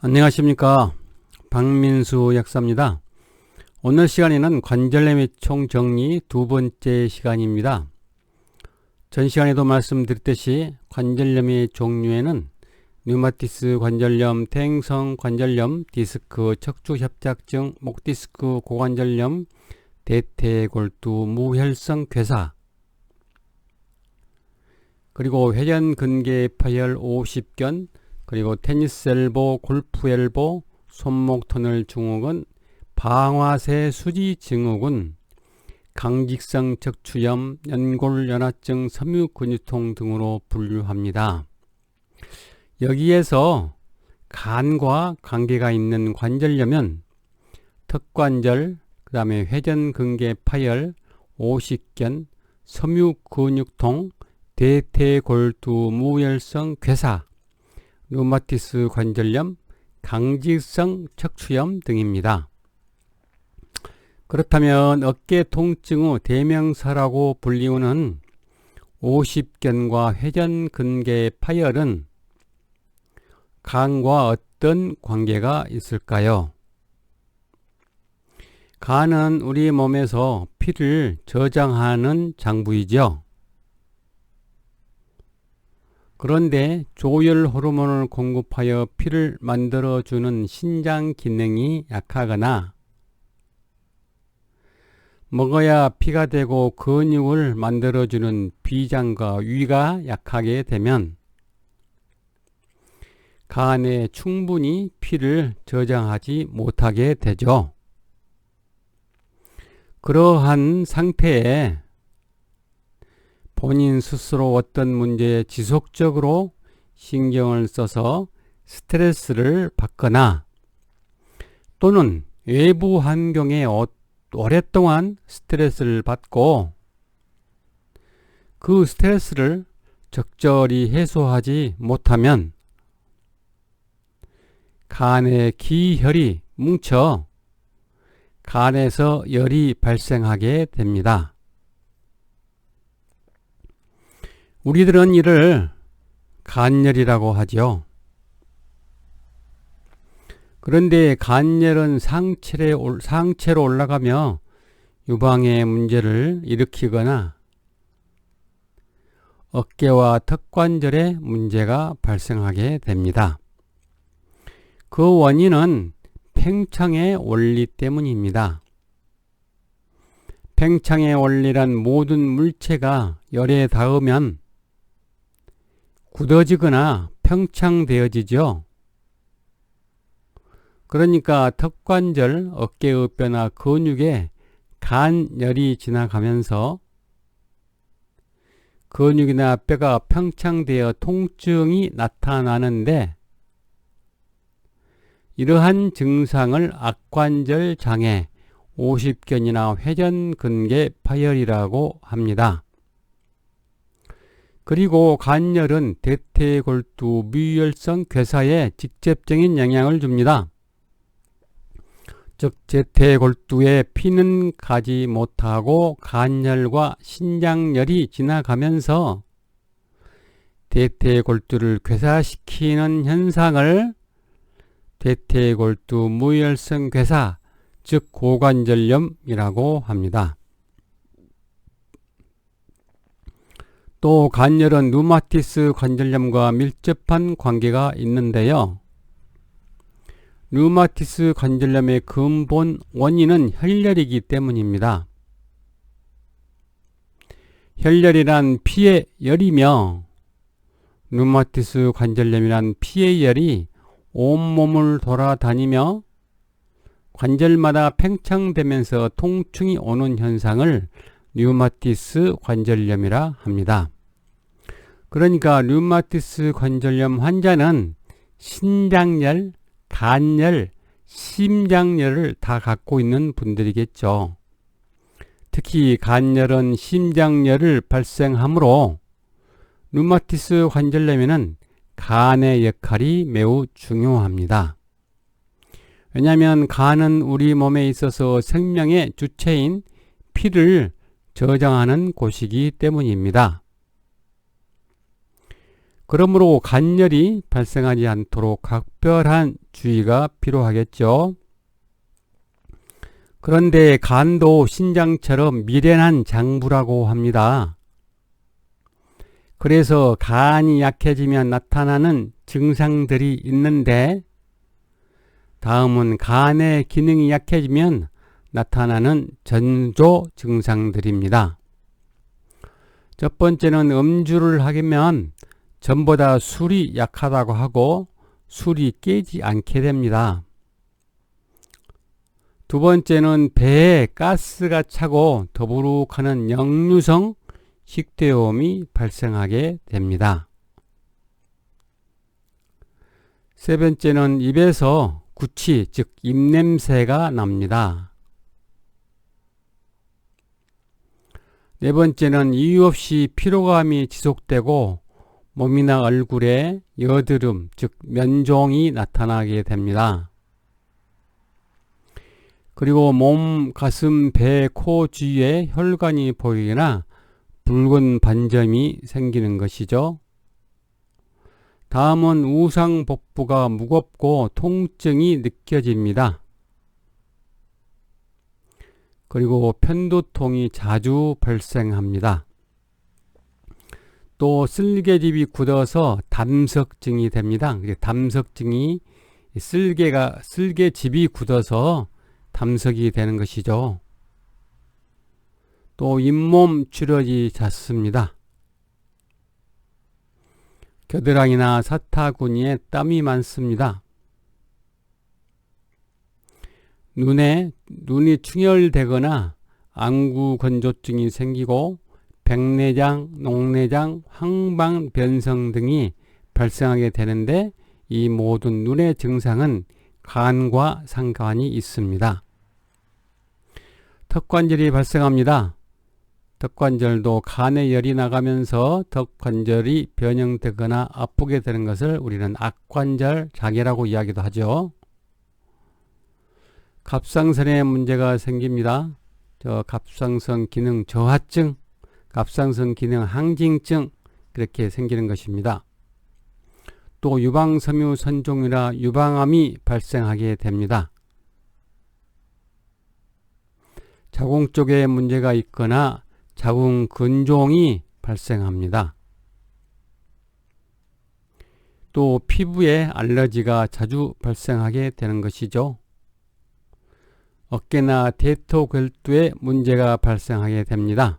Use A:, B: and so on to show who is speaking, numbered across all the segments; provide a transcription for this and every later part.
A: 안녕하십니까 박민수 약사입니다. 오늘 시간에는 관절염의 총정리 두 번째 시간입니다. 전 시간에도 말씀드렸듯이 관절염의 종류에는 류마티스 관절염, 퇴행성 관절염, 디스크, 척추협착증, 목디스크, 고관절염, 대퇴골두, 무혈성 괴사, 그리고 회전근개 파열 50견, 그리고 테니스 엘보, 골프 엘보, 손목 터널 증후군, 방화쇠 수지 증후군, 강직성 척추염, 연골연화증, 섬유근육통 등으로 분류합니다. 여기에서 간과 관계가 있는 관절염은 턱관절, 그 다음에 회전근개 파열, 오십견, 섬유근육통, 대퇴골두 무혈성 괴사, 루마티스 관절염, 강직성 척추염 등입니다. 그렇다면 어깨 통증 후 대명사라고 불리우는 오십견과 회전근개 파열은 간과 어떤 관계가 있을까요? 간은 우리 몸에서 피를 저장하는 장부이죠. 그런데 조혈 호르몬을 공급하여 피를 만들어주는 신장 기능이 약하거나 먹어야 피가 되고 근육을 만들어주는 비장과 위가 약하게 되면 간에 충분히 피를 저장하지 못하게 되죠. 그러한 상태에 본인 스스로 어떤 문제에 지속적으로 신경을 써서 스트레스를 받거나 또는 외부 환경에 오랫동안 스트레스를 받고 그 스트레스를 적절히 해소하지 못하면 간에 기혈이 뭉쳐 간에서 열이 발생하게 됩니다. 우리들은 이를 간열이라고 하죠. 그런데 간열은 상체에, 상체로 올라가며 유방의 문제를 일으키거나 어깨와 턱관절에 문제가 발생하게 됩니다. 그 원인은 팽창의 원리 때문입니다. 팽창의 원리란 모든 물체가 열에 닿으면 굳어지거나 평창되어지죠. 그러니까 턱관절, 어깨의 뼈나 근육에 간열이 지나가면서 근육이나 뼈가 평창되어 통증이 나타나는데 이러한 증상을 악관절 장애, 오십견이나 회전근개 파열이라고 합니다. 그리고 간열은 대퇴골두 미혈성 괴사에 직접적인 영향을 줍니다. 즉 대퇴골두에 피는 가지 못하고 간열과 신장열이 지나가면서 대퇴골두를 괴사시키는 현상을 대퇴골두 무혈성 괴사 즉 고관절염이라고 합니다. 또 간열은 루마티스 관절염과 밀접한 관계가 있는데요. 루마티스 관절염의 근본 원인은 혈열이기 때문입니다. 혈열이란 피의 열이며 루마티스 관절염이란 피의 열이 온몸을 돌아다니며 관절마다 팽창되면서 통증이 오는 현상을 류마티스 관절염이라 합니다. 그러니까 류마티스 관절염 환자는 신장열, 간열, 심장열을 다 갖고 있는 분들이겠죠. 특히 간열은 심장열을 발생하므로 류마티스 관절염에는 간의 역할이 매우 중요합니다. 왜냐하면 간은 우리 몸에 있어서 생명의 주체인 피를 저장하는 곳이기 때문입니다. 그러므로 간열이 발생하지 않도록 각별한 주의가 필요하겠죠. 그런데 간도 신장처럼 미련한 장부라고 합니다. 그래서 간이 약해지면 나타나는 증상들이 있는데 다음은 간의 기능이 약해지면 나타나는 전조 증상들입니다. 첫 번째는 음주를 하면 전보다 술이 약하다고 하고 술이 깨지 않게 됩니다. 두 번째는 배에 가스가 차고 더부룩하는 역류성 식대염이 발생하게 됩니다. 세 번째는 입에서 구취, 즉 입냄새가 납니다. 네 번째는 이유 없이 피로감이 지속되고 몸이나 얼굴에 여드름, 즉 면종이 나타나게 됩니다. 그리고 몸, 가슴, 배, 코 주위에 혈관이 보이거나 붉은 반점이 생기는 것이죠. 다음은 우상 복부가 무겁고 통증이 느껴집니다. 그리고 편두통이 자주 발생합니다. 또 쓸개집이 굳어서 담석증이 됩니다. 담석증이 쓸개가 쓸개집이 굳어서 담석이 되는 것이죠. 또 잇몸 출혈이 잦습니다. 겨드랑이나 사타구니에 땀이 많습니다. 눈에 눈이 충혈되거나 안구 건조증이 생기고 백내장, 녹내장, 황방 변성 등이 발생하게 되는데 이 모든 눈의 증상은 간과 상관이 있습니다. 턱관절이 발생합니다. 턱관절도 간에 열이 나가면서 턱관절이 변형되거나 아프게 되는 것을 우리는 악관절 장애라고 이야기도 하죠. 갑상선에 문제가 생깁니다. 저 갑상선 기능 저하증, 갑상선 기능 항진증 그렇게 생기는 것입니다. 또 유방섬유 선종이나 유방암이 발생하게 됩니다. 자궁 쪽에 문제가 있거나 자궁 근종이 발생합니다. 또 피부에 알러지가 자주 발생하게 되는 것이죠. 어깨나 대토 결두에 문제가 발생하게 됩니다.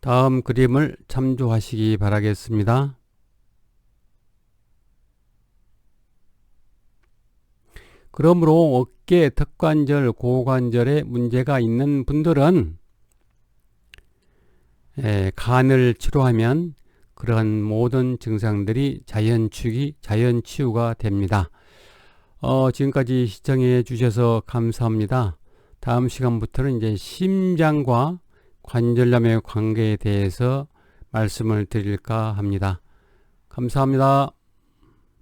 A: 다음 그림을 참조하시기 바라겠습니다. 그러므로 어깨, 턱관절, 고관절에 문제가 있는 분들은 에, 간을 치료하면 그런 모든 증상들이 자연치유, 자연치유가 됩니다. 어, 지금까지 시청해 주셔서 감사합니다. 다음 시간부터는 이제 심장과 관절염의 관계에 대해서 말씀을 드릴까 합니다. 감사합니다.